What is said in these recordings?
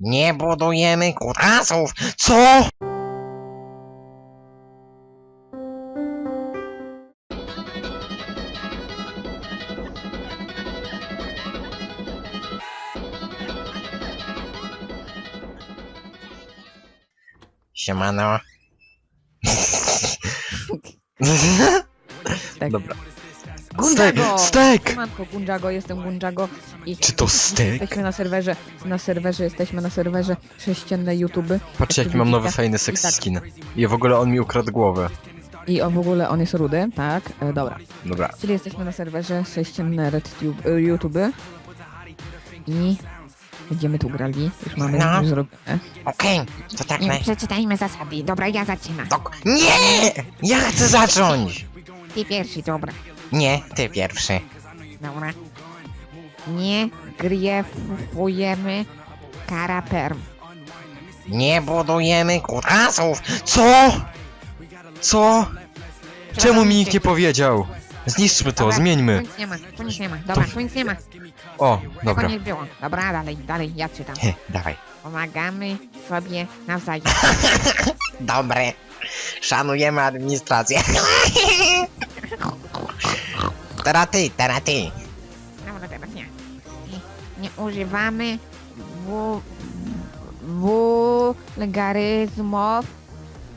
Nie budujemy kutasów! Co? Siemano. Tak. Dobra. Gunjago! Stek! Siemanko, Gunjago, jestem Gunjago i Czy to stek? jesteśmy na serwerze, na serwerze, jesteśmy na serwerze sześcienne YouTube Patrzcie Jak jaki mam nowy fajny sexy tak. skin. I w ogóle on mi ukradł głowę. i o w ogóle on jest rudy, tak, e, dobra. Dobra. Czyli jesteśmy na serwerze sześcienne RedTube, e, YouTube i będziemy tu grali, już mamy No. już zrobione. Okej, to tak naj... przeczytajmy zasady. Dobra, ja zaczynam. Dok- Nie! Ja chcę zacząć! Ty pierwszy, dobra. Nie, ty pierwszy. Dobra. Nie griefujemy karaperm. Nie budujemy kutasów! Co? Co? Czemu mi nikt nie powiedział? Zniszczmy to, Dobra, Tu zmieńmy. nic nie ma, tu nic nie ma. Dobra, tu nic nie ma. O, Tego dobra. nie było. Dobra, dalej, dalej, ja czytam. He, dawaj. Pomagamy sobie nawzajem. Dobre. Szanujemy administrację. Teraz ty, teraz ty. Dobra, teraz ja. Nie używamy w... wulgaryzmów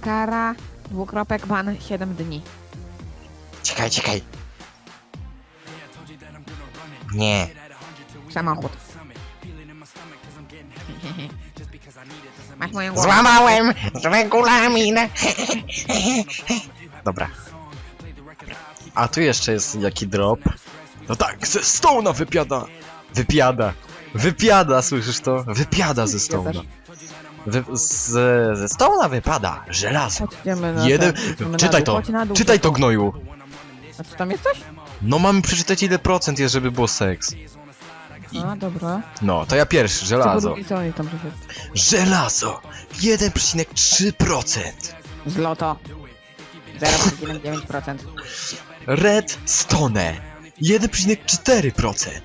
kara dwukropek ban 7 dni. Czekaj, czekaj. Nie. Samochód. Masz moją głowę. Złamałem regulamin. Dobra. A tu jeszcze jest jaki drop. No tak, ze Stone'a wypiada. Wypiada. Wypiada, słyszysz to? Wypiada ze Stone'a. Wy, z, ze Stone'a wypada żelazo. Chodźmy na Jeden... ten, idziemy na Czytaj dół, to, chodź na dół, czytaj to gnoju. A co tam jest coś? No mamy przeczytać ile procent jest, żeby było seks. A, dobra. No, to ja pierwszy, żelazo. co oni tam? Żelazo! 1,3%. Złoto. 0,9%. Redstone 1,4%.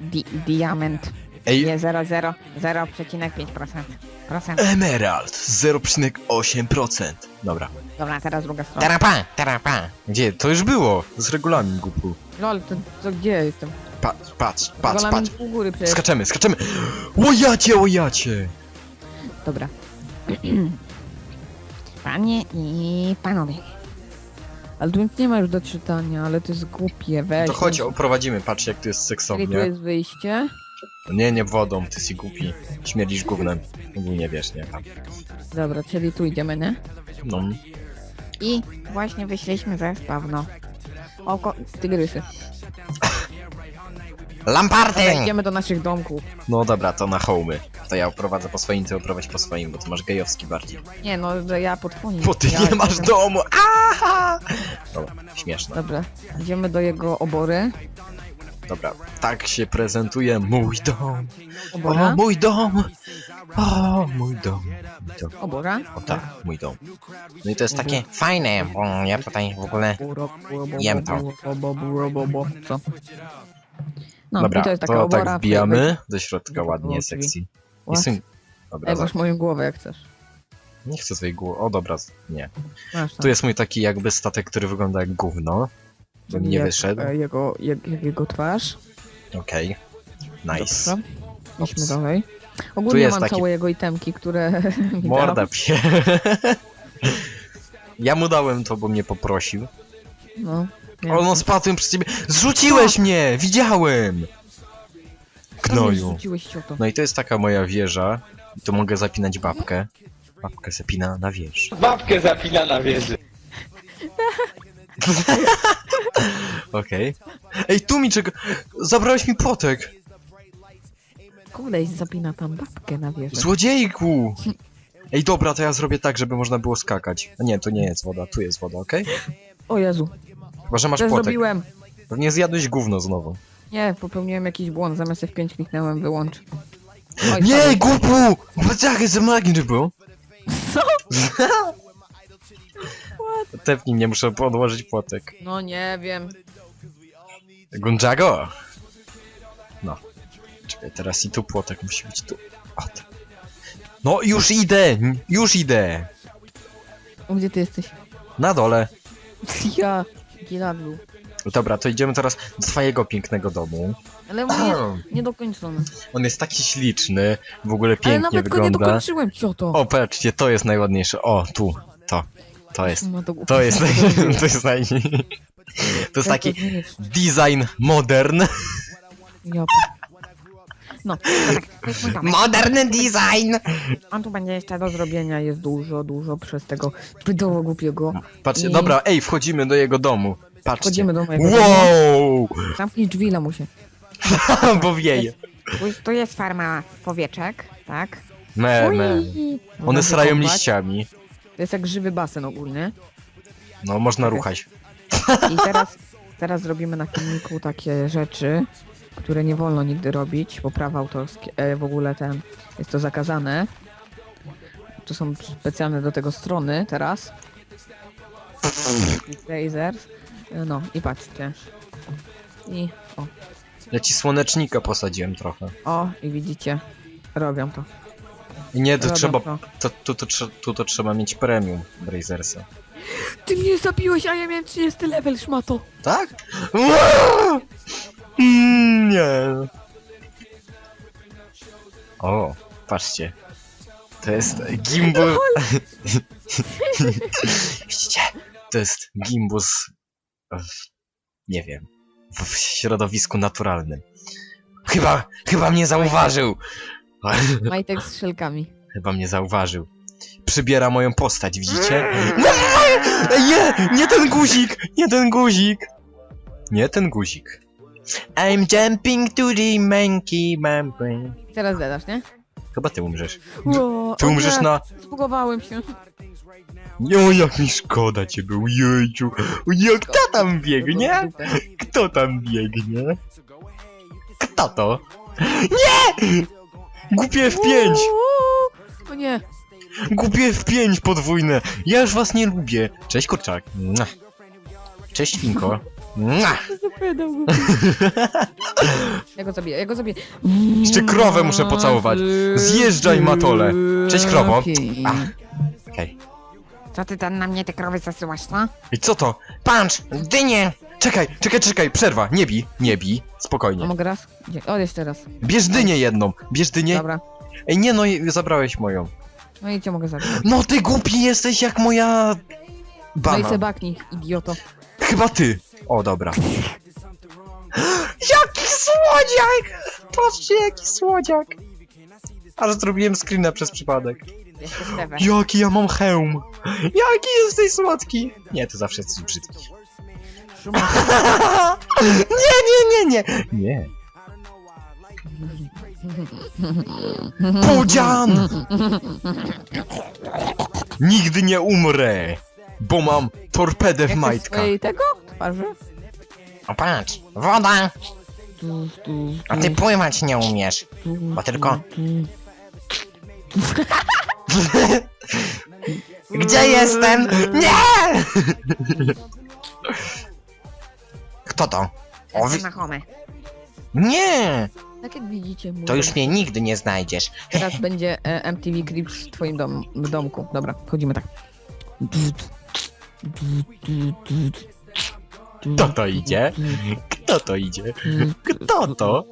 Di diament. Ej, Nie 0,0. 0,5%. Procent. Emerald 0,8%. Dobra. Dobra, teraz druga strona. Terapa, terapa. Gdzie? To już było. Z regulamin gupu. Lol, to, to gdzie ja jestem? Patrz, patrz, patrz, Regulamin patrz. u góry przecież. Skaczemy, skaczemy. Łojacie, łojacie. Dobra. Panie i panowie. Ale tu nic nie ma już do czytania, ale to jest głupie, weź. To chodź, oprowadzimy. Patrz jak tu jest Czyli tu seksownie. jest wyjście. Nie, nie wodą, ty si głupi. Śmierdzisz gównem. Ogólnie wiesz, nie? Tam. Dobra, czyli tu idziemy, nie? No. I właśnie wyszliśmy ze spawno. Oko, tygrysy. Lamparty! Idziemy do naszych domków. No dobra, to na hołmy. To ja oprowadzę po swoim, ty oprowadź po swoim, bo ty masz gejowski bardziej. Nie, no, że ja pod twoim. Bo ty ja nie masz jestem- domu! Aha! Dobra, śmieszne. Dobra, idziemy do jego obory. Dobra, tak się prezentuje mój dom. Obora? O, mój dom! O, mój dom. Mój dom. Obora? O tak, mój dom. No i to jest takie fajne, bo ja tutaj w ogóle... Jem to. Co? No, Dobra, i to jest taka to obora. tak wbijamy do środka ładnie, Drzwi. Sexy. I What? syn... Dobra, Ej, masz moją głowę jak chcesz. nie chcę swojej głowy. O dobra, nie. Masz tam. Tu jest mój taki jakby statek, który wygląda jak gówno. Żeby nie Jak, wyszedł. e, Jego, jak, jak jego twarz. Okej. Nice. Dobrze. Idźmy Ops. dalej. Ogólnie jest mam taki- całe jego itemki, które mi Morda pie. Ja mu dałem to, bo mnie poprosił. No. O, no spadłem przez ciebie. Zrzuciłeś mnie! Widziałem! Gnoju. No i to jest taka moja wieża. I tu mogę zapinać babkę. Babkę zapina na wież. Babkę zapina na wieży. Okej. Ej, tu mi czego... Zabrałeś mi płotek! Koleś zapina tam babkę na wieżę. Złodziejku! Ej, dobra, to ja zrobię tak, żeby można było skakać. A nie, to nie jest woda, tu jest woda, okej? O Jezu, Chyba, że masz co płotek. zrobiłem? Pewnie zjadłeś gówno znowu. Nie, popełniłem jakiś błąd, zamiast F5 kliknąłem wyłącz. Oj, Nie, sorry. głupu! Baczachy za magny był! Co? Tepnij mnie, muszę podłożyć płotek. No nie wiem. Gunjago! No. Czekaj, teraz i tu płotek musi być tu. O. No już idę, już idę. O, gdzie ty jesteś? Na dole. Ja, Gilaglu. Dobra, to idziemy teraz do twojego pięknego domu. Ale on jest niedokończony. On jest taki śliczny, w ogóle Ale pięknie nawet go nie wygląda. dokończyłem, cioto. O, patrzcie, to jest najładniejsze. O, tu, to. To jest. Ma to, To jest, naj... to jest naj... To jest taki design modern. Ja, No tak, to jest mój domek. Modern design! On tu będzie jeszcze do zrobienia jest dużo, dużo przez tego wideo głupiego. Patrzcie, I- dobra, ej, wchodzimy do jego domu. Patrzcie. Wchodzimy do mojego domu. Wow! Zamknij drzwi, lamusie. Bo wieje. Tu, tu jest farma powieczek, tak? Me, me. Ui. One srają wykąpać. liściami. To jest jak żywy basen ogólny. No, można ruchać. I teraz, teraz zrobimy na filmiku takie rzeczy, które nie wolno nigdy robić, bo prawa autorskie, e, w ogóle ten, jest to zakazane. Tu są specjalne do tego strony teraz. Lasers. No i patrzcie. I o, Ja ci słonecznika posadziłem trochę. o i widzicie, robią to. Nie, to Robią trzeba, to. to, tu, to, trze- tu to trzeba mieć premium Brazersa. Ty mnie zabiłeś, a ja miałem 30 level, szmato. Tak? Mm, Nie. O, patrzcie. To jest gimbus. Widzicie? To jest gimbus. W, nie wiem. W, środowisku naturalnym. Chyba, chyba mnie zauważył. Majtek z szelkami. Chyba mnie zauważył. Przybiera moją postać, widzicie? Nie, nie, nie ten guzik! Nie ten guzik! Nie ten guzik. I'm jumping to the monkey membrane. Teraz zadasz, nie? Chyba ty umrzesz. Ło, Ty o umrzesz nie, na... Zbugowałem się. O, jak mi szkoda cię był, jejciu. O, Jak kto tam biegnie? Kto tam biegnie? Kto to? Nie! Głupie F5! O nie, Głupie F5 podwójne! Ja już was nie lubię. Cześć kurczak. Cześć Finko. Mua. go. Ja go zabiję, ja go zabiję. Jeszcze krowę muszę pocałować. Zjeżdżaj, matole. Cześć, krowo. Okej. Co ty tam na mnie te krowy zasyłasz, co? I co to? Punch! Dynie! Czekaj, czekaj, czekaj, przerwa. Nie bij, nie bij. A Spokojnie. mogę raz? Gdzie? O, jeszcze raz. Bierz dynię jedną. Bierz dynię. Dobra. Ej, nie no, je- zabrałeś moją. No i cię mogę zabić. No ty głupi jesteś jak moja... No i Bana. sebaknij, idioto. Chyba ty. O, dobra. Jaki słodziak! Patrzcie, jaki słodziak! Aż zrobiłem screena przez przypadek. Jeszcze. Jaki ja mam hełm! Jaki jesteś słodki! Nie, ty zawsze jesteś brzydki. Nie, nie, nie, nie! Nie. Pudzian! Nigdy nie umrę! Bo mam torpedę w Jak chcesz majtkach. swojej tego? Twarzy? O patrz, woda! A ty pływać nie umiesz. bo tylko-. Gdzie jestem? Nie! Kto to? O, wy... Jestem na home. Nie! Tak jak widzicie, mój To już mnie nigdy nie znajdziesz. Teraz będzie e, MTV Cribs w twoim dom, w domku. Dobra, wchodzimy tak. Kto to idzie? Kto to idzie? Kto to?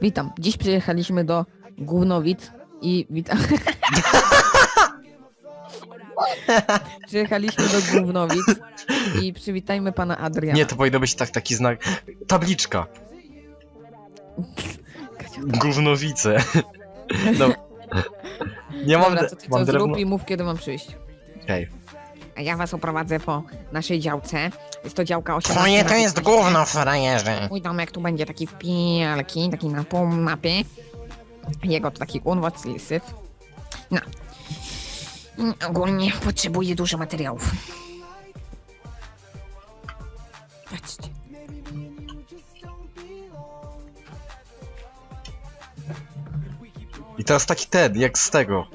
Witam. Dziś przyjechaliśmy do Głównowic i witam. przyjechaliśmy do Głównowic i przywitajmy pana Adriana. Nie, to powinno być tak, taki znak. Tabliczka. Gównowice. No. Nie mam. Dobra, de- to ty mam co drewno. zrób i mów kiedy mam przyjść. Okej. A ja was oprowadzę po naszej działce. Jest to działka 18 Twoje na to jest 15. gówno, frajerze. Mój domek tu będzie taki wielki, taki na pół mapy. Jego to taki syf. No. Mm, Ogólnie potrzebuję dużo materiałów. Patrzcie. I teraz taki ten, jak z tego.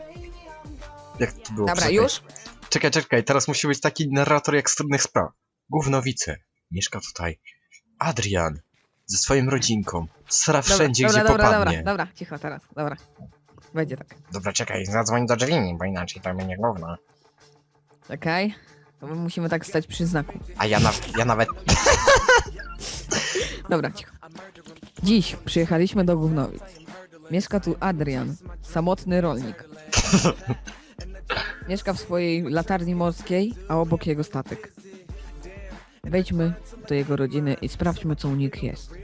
Jak to było? Dobra, Czekaj. już? Czekaj, czekaj, teraz musi być taki narrator jak z trudnych spraw. Gównowice. Mieszka tutaj. Adrian. Ze swoją rodzinką. Sra Dobra, wszędzie, dobra, gdzie dobra, popadnie. dobra, dobra, cicho teraz, dobra. Będzie tak. Dobra, czekaj, zadzwoń do drzwi, bo inaczej to będzie gówno. Okej? To my musimy tak stać przy znaku. A ja, na, ja nawet... Dobra, cicho. Dziś przyjechaliśmy do Gównowic. Mieszka tu Adrian, samotny rolnik. Mieszka w swojej latarni morskiej, a obok jego statek. Wejdźmy do jego rodziny i sprawdźmy, co u nich jest.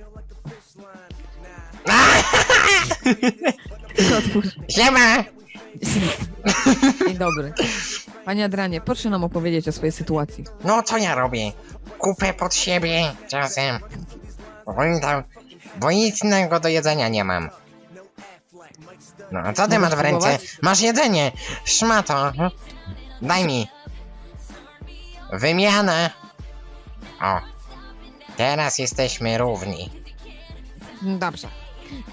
Otwórz. Siema! Dzień dobry. Panie Adranie, proszę nam opowiedzieć o swojej sytuacji. No co ja robię? Kupę pod siebie czasem. Bo, nic innego do jedzenia nie mam. No a co ty Możesz masz w ręce? Masz jedzenie! Szmato! Daj mi! Wymiana! O! Teraz jesteśmy równi. Dobrze.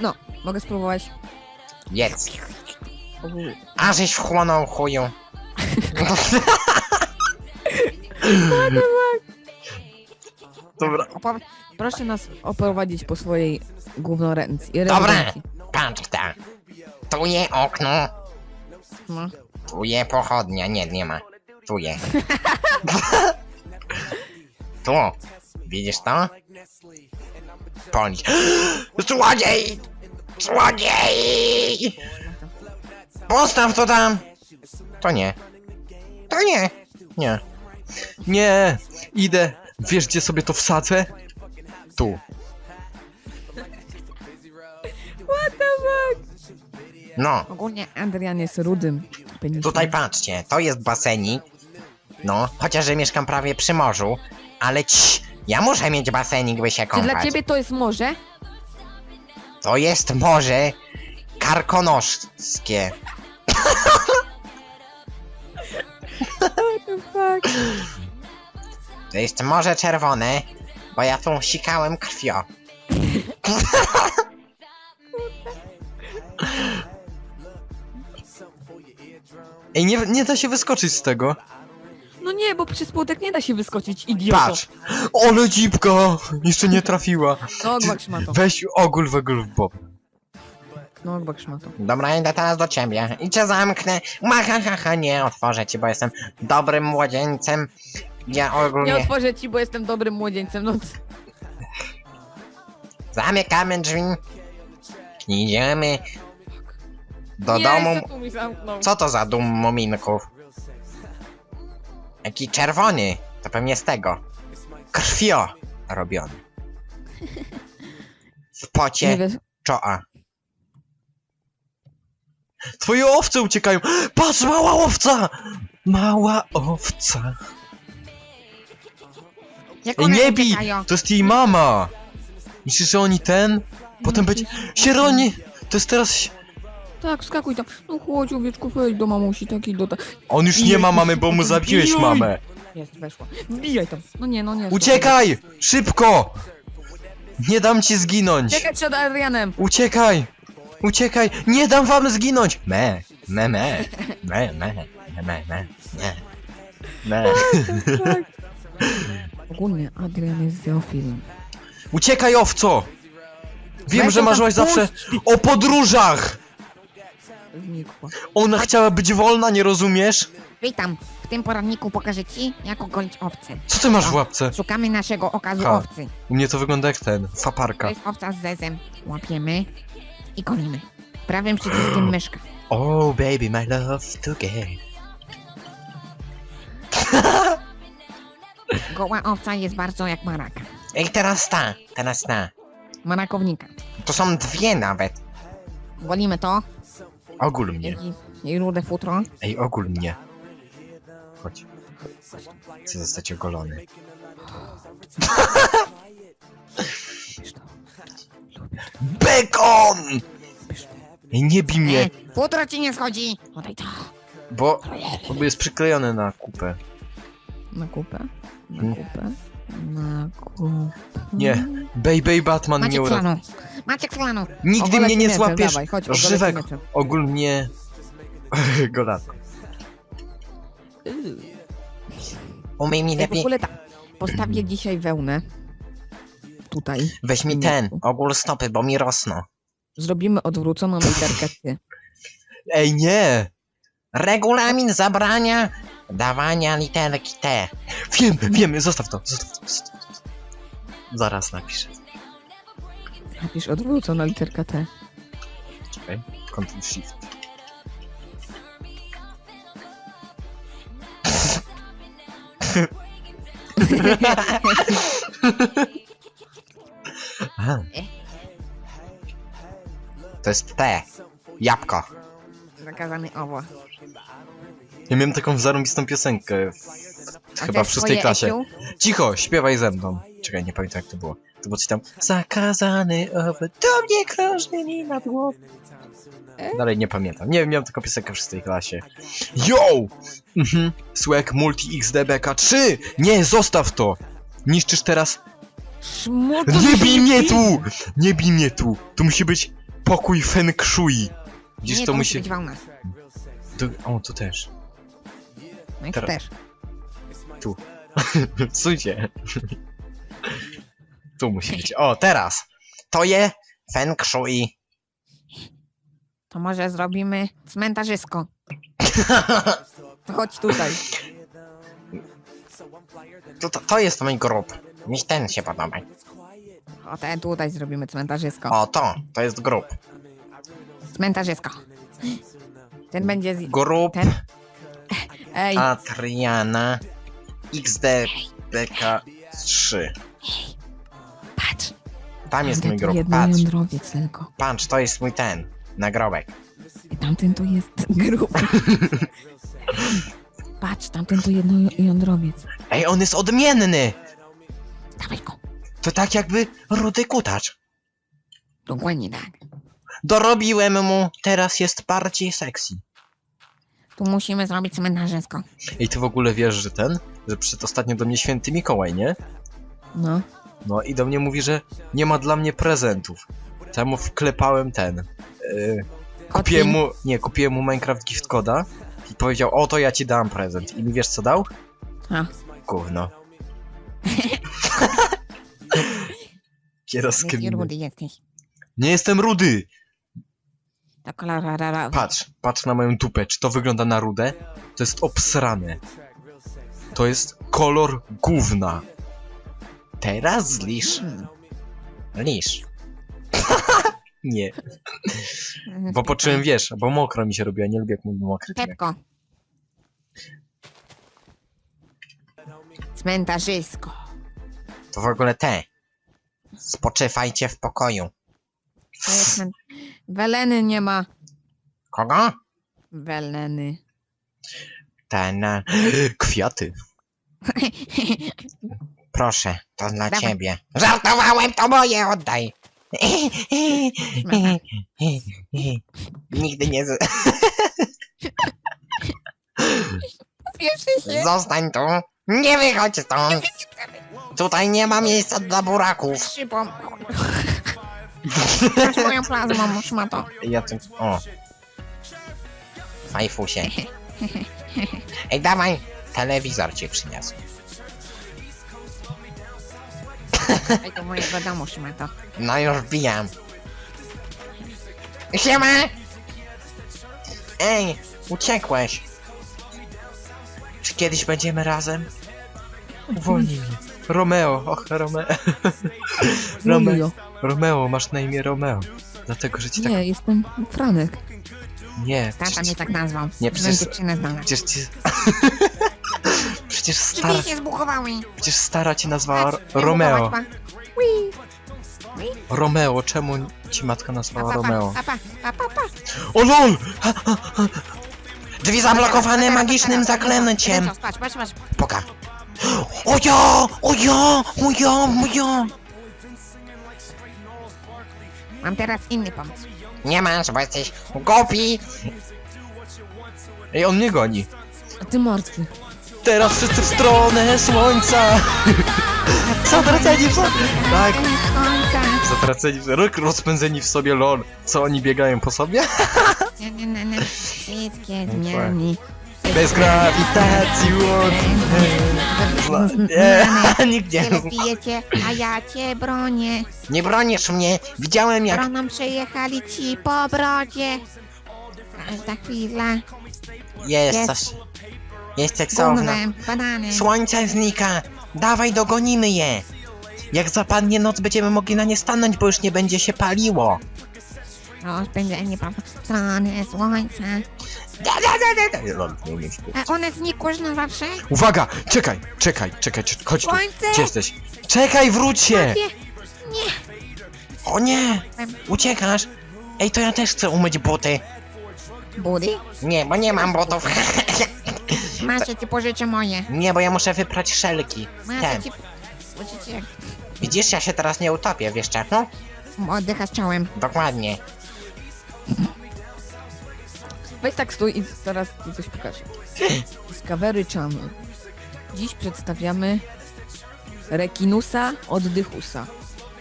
No, mogę spróbować. Jedz. A żeś wchłonął chuju. Dobra. Opow- Proszę nas oprowadzić po swojej głównorencji. Dobra. rezydencji. Patrz ta. Tu je okno, No. tu je pochodnia. Nie, nie ma. Tu je. tu. Widzisz to? Policz. Złodziej! Złodziej! Postaw to tam! To nie. To nie. Nie. Nie, idę. Wiesz gdzie sobie to wsadzę? Tu. No, Ogólnie Adrian jest rudym penisem. tutaj patrzcie, to jest basenik. No, chociaż że mieszkam prawie przy morzu, ale ci, ja muszę mieć basenik, by się Czy kąpać. dla ciebie to jest morze? To jest morze karkonoszskie. To jest morze czerwone, bo ja tu sikałem krwio. Ej, nie, nie da się wyskoczyć z tego. No nie, bo przez płotek nie da się wyskoczyć, idioto. Patrz! Ole dzipka! Jeszcze nie trafiła. No, gbak szmato. Weź ogól w ogól w bob. No, gbak szmato. Dobra, idę teraz do ciebie. I cię zamknę. Macha, ha, ha, nie otworzę ci, bo jestem dobrym młodzieńcem. Ja Nie ogólnie otworzę ci, bo jestem dobrym młodzieńcem, no. zamykamy drzwi. Idziemy do nie, domu. jeszcze tu mi zamknął. Co to za dum muminków? Jaki czerwony. To pewnie z tego. Krwio robiony. W Nie pocie czoła. Twoje owce uciekają! Patrz, mała owca! Mała owca. Jak Ej, one nie bij! uciekają? To jest jej mama! Myślisz, że oni ten? Potem będzie... Sieroni! To jest teraz... Tak, skakuj tam. No chodź, owieczku, wejdź do mamusi, taki do ta... On już nie ma mamy, bo mu zabiłeś mamę. Jest, weszła. Wbijaj tam. No nie, no nie. Uciekaj! Szybko! Nie dam ci zginąć! Uciekaj przed Adrianem. Uciekaj! Uciekaj! Nie dam wam zginąć! Me, me, me, me, me, me, me, me, me, me. Ogólnie Adrian jest zeofilem. Uciekaj, owco! Wiem, Weź że ją tam marzyłaś zawsze o podróżach! Znikła. Ona chciała być wolna, nie rozumiesz? Witam. W tym poradniku pokażę ci, jak ogolić owce. Co ty masz w łapce? Szukamy naszego okazu Ha. owcy. U mnie to wygląda jak ten, To faparka. jest owca z zezem. Łapiemy i golimy. Prawym przyciskiem myszka. Oh baby, my love together. Goła owca jest bardzo jak maraka. Ej, teraz ta, teraz ta. Marakownika. To są dwie nawet. Golimy to. Ogól mnie. Jej rude futro. Ej, ogól mnie. Chodź. Chcę zostać ogolony. Bekon! Ej, nie bij E, mnie, futro ci nie schodzi. Oddaj to. bo, bo jest przyklejony na kupę. Na kupę. Na Hmm. kupę. Na. Nie, Baby Batman mnie Maciek uratuje. Slanu. Maciek Slanu. Nigdy Ogolę mnie ci nie mieczem, złapiesz Dawaj, chodź, ogolę ci żywego. mieczem. Ogól mnie... Golatko. Umyj mi Ej, w lepiej. ogóle tak. Postawię dzisiaj wełnę. Tutaj. Weź mi ten, ogól stopy, bo mi rosną. Zrobimy odwróconą literkę. Ej, nie! Regulamin zabrania dawania literki T. Wiem, wiem, zostaw to, zostaw to. Zostaw to. Zaraz napiszę. Napisz odwrócona literka T. Czekaj, Ctrl Shift. Aha. To jest T. Jabłko. Zakazany owoc. Ja miałem taką zarąbistą piosenkę w, chyba w szóstej klasie. EQ? Cicho, śpiewaj ze mną. Czekaj, nie pamiętam jak to było. To było coś tam. Zakazany owoc, do mnie krąży mi nad głową. Dalej nie pamiętam. Nie wiem, miałem taką piosenkę w szóstej klasie. Yo! Mhm. Swag Multi XDBK 3! Nie, zostaw to! Niszczysz teraz. Szmuto Nie bij mnie tu! Nie bij mnie tu! Tu musi być pokój Feng Shui. Widzisz, Nie, to musi. być wełna. Tu... O, tu też. No i to Teraz. też. Słuchajcie. tu musi być. O, teraz! To je Feng Shui. To może zrobimy cmentarzysko. To chodź tutaj. To, to, to jest mój grób. Mi ten się podoba. O, ten tutaj zrobimy cmentarzysko. O, to. To jest grób. Cmentarzysko. Ten będzie z... Grób Ten... Ej, Adriana XDBK 3. patrz. Tam jest mój grób. Patrz. jądrowiec tylko. Patrz, to jest mój ten. Nagrobek. I tamten to jest grób. Patrz, tamten to jedno jądrowiec. Ej, on jest odmienny! Dawaj go. To tak jakby rudy kutacz. Dokładnie tak. Dorobiłem mu, teraz jest bardziej sexy. Tu musimy zrobić cmentarzysko. Ej, ty w ogóle wiesz, że ten? Że przyszedł ostatnio do mnie święty Mikołaj, nie? No. No i do mnie mówi, że nie ma dla mnie prezentów. Temu wklepałem ten. Yy, kupiłem mu. Nie, kupiłem mu Minecraft Gift Coda i powiedział, o to ja ci dam prezent. I mi wiesz co dał? A. Gówno. Kierowski. rudy jesteś. Nie jestem rudy! To kolorara. Patrz, patrz na moją dupę. Czy to wygląda na rudę? To jest obsrane. To jest kolor gówna. Teraz zlisz. Hmm. Lisz. Nie, bo poczułem, wiesz, bo mokro mi się robiło, nie lubię jak mu mokry. Pepko. Cmentarzysko. To w ogóle te. Spoczywajcie w pokoju. Cmen... Weleny nie ma. Kogo? Weleny. Ten. e, Kwiaty. Proszę, to dla Dawaj. ciebie. Żartowałem, to moje, oddaj. Nigdy nie. Z... Się. Zostań tu. Nie wychodź stąd. Tutaj nie ma miejsca dla buraków. Szybą. Masz moją plazmą, szmato. Ja tu. O. Fajfusie. Ej, dawaj. Telewizor ci przyniosł. Ej, do mojego domu, szmato. No już wbijam. Siema! Ej, uciekłeś. Czy kiedyś będziemy razem? Uwolnij mnie. Romeo, och, Romeo. Romeo. Romeo, masz na imię Romeo. Dlatego, że ci tak... Nie, jestem Franek. Nie, Tata przecież, mnie tak nazwał. Nie, przecież- dziewczynę znalazł. przecież ci... przecież stara, się zbuchowały. przecież stara cię nazwała Patrz, Romeo. Romeo, czemu ci matka nazwała pa, Romeo? pa, pa, pa, pa, pa. O lol! Drzwi zablokowane magicznym zaklęciem. Patrz, patrz, patrz, patrz. Poka. Ojo! Ojo! Ojo! Ojo! Mam teraz inny pomysł. Nie masz, bo jesteś głupi. Ej, on mnie goni. A ty martwy. Teraz wszyscy w stronę słońca! Zatraceni w sobie! Tak, zatraceni w rok rozpędzeni w sobie lol. Co oni biegają po sobie? Na, na, na, na. Wszystkie zmiany. Bez grawitacji łącznej. Nie, nigdzie. Wiele pijecie, a ja cię bronię. Nie bronisz mnie. Widziałem jak... Broną przyjechali ci po brodzie. Każda chwila. Jest, Jest. coś. Jest seksowna. Banany. Słońce znika! Dawaj, dogonimy je! Jak zapadnie noc, będziemy mogli na nie stanąć, bo już nie będzie się paliło. Rozpędzenie prawa strony słońca. Da, da, da, da, da. Lol, nie umiem śpiewać. A one znikły już na zawsze? Uwaga! Czekaj, czekaj, czekaj, czekaj chodź tu. Słońce! Gdzie jesteś? Czekaj, wróć się! Nie, nie. O nie! Uciekasz? Ej, to ja też chcę umyć buty. Budy? Nie, bo nie mam butów. Masz, ja ci pożyczę moje. nie, bo ja muszę wyprać szelki. Masz, ja Ten. ci pożyczę. Widzisz, ja się teraz nie utopię, wiesz czemu? Oddychasz czołem. Dokładnie. Weź tak stój i zaraz ci coś pokażę. Discovery Channel. Dziś przedstawiamy rekinusa oddychusa.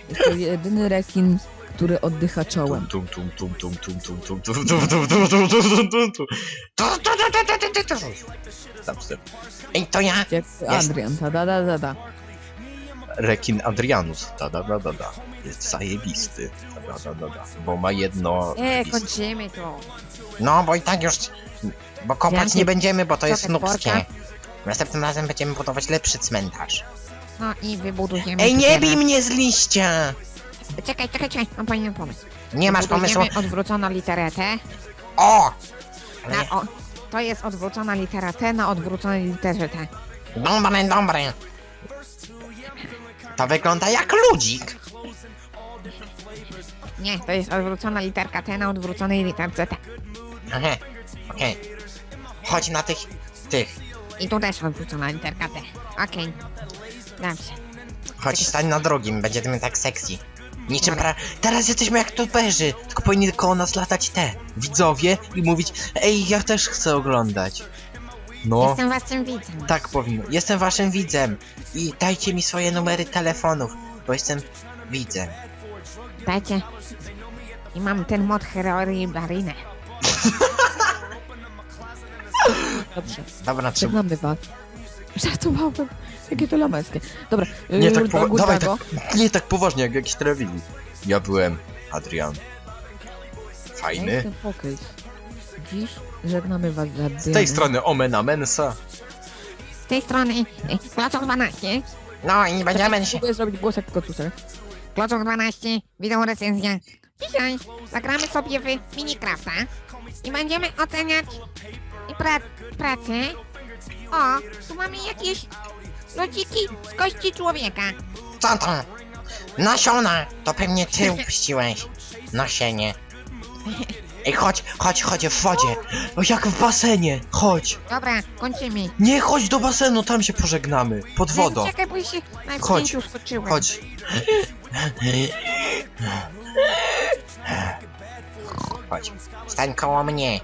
Jest to jedyny rekin, który oddycha czołem. Tum, tum, tum, tum, tum, tum, tum, tum, tum, tum, tum, tum, tum, tum, tum, tum. Tu, tu, tu, tu, tu, tu, tu, tu. Dobrze. Ej, to ja. Jak Adrian, ta da da da da. Rekin Adrianus, da da da da da. Jest zajebisty. Da da da da. Bo ma jedno... E, list. kończymy to. No, bo i tak już. Bo kopać nie będziemy, bo to jest te nubskie. porka? Następnym razem będziemy budować lepszy cmentarz. No i wybudujemy. Ej, nie dopiero- bij mnie z liścia! Czekaj, czekaj, czekaj. Mam pewien pomysł. Nie masz pomysłu? Wybudujemy odwróconą literę T. O! Ale Na, o, to jest odwrócona litera T na odwróconej literze T. Dobre, dobre. To wygląda jak ludzik. Nie, to jest odwrócona literka T na odwróconej literce T. Aha, okej. Chodź na tych, tych. I tu też odwrócona literka T. Okej. Dobrze. Chodź, stań na drugim, będziemy tak sexy. Niczym pra... Teraz jesteśmy jak tuperzy, tylko powinni koło nas latać te. Widzowie i mówić, ej, ja też chcę oglądać. No, Jestem waszym widzem. tak powinno. Jestem waszym widzem i dajcie mi swoje numery telefonów, bo jestem widzem. Dajcie. I mam ten mod Herory Barinę. Dobrze, Dobra, czy... żegnamy was. Żartowałem. Jakie to lameskie. Dobra, Nie yy, tak powa- dawaj Dago. nie tak poważnie jak jakiś telewizji. Ja byłem Adrian. Fajny. Dziś żegnamy was za Z tej strony Omena Mensa. Z tej strony y, Klocok 12. No i będziemy się... Próbuję zrobić głos jak kocuser. Klocok 12. Wideo recenzja. Dzisiaj zagramy sobie w Minecrafta. I będziemy oceniać i pra pracę. O, tu mamy jakieś ludziki z kości człowieka. Co to? Nasiona! To pewnie ty upuściłeś. Nasienie. Ej, chodź, chodź, chodź w wodzie. O, jak w basenie. Chodź. Dobra, kończymy. Nie, chodź do basenu, tam się pożegnamy. Pod wodą. Czekaj, bo się na Chodź, skoczyłem. Chodź. Chodź. Stań koło mnie.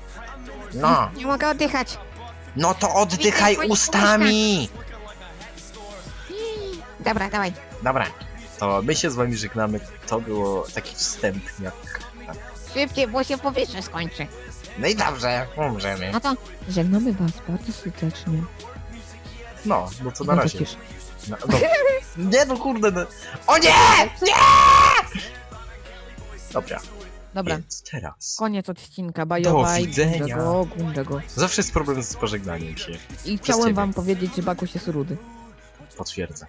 No, Nie mogę oddychać. no to oddychaj ustami. Dobra, dawaj. Dobra. To my się z wami żegnamy. To było taki wstępniak. Szybciej, bo się powietrze skończy. No i dobrze, umrzemy. No to Żegnamy was bardzo serdecznie. No, no to na No to razie. No, no. Nie no kurde, no. O nie! Nie! Dobra, Dobra, więc teraz. koniec odcinka. Bajowaj, widzenia. Gundego, Gundego. Zawsze jest problem z pożegnaniem się. I chciałem ciebie. wam powiedzieć, że Bakuś jest rudy. Potwierdzę.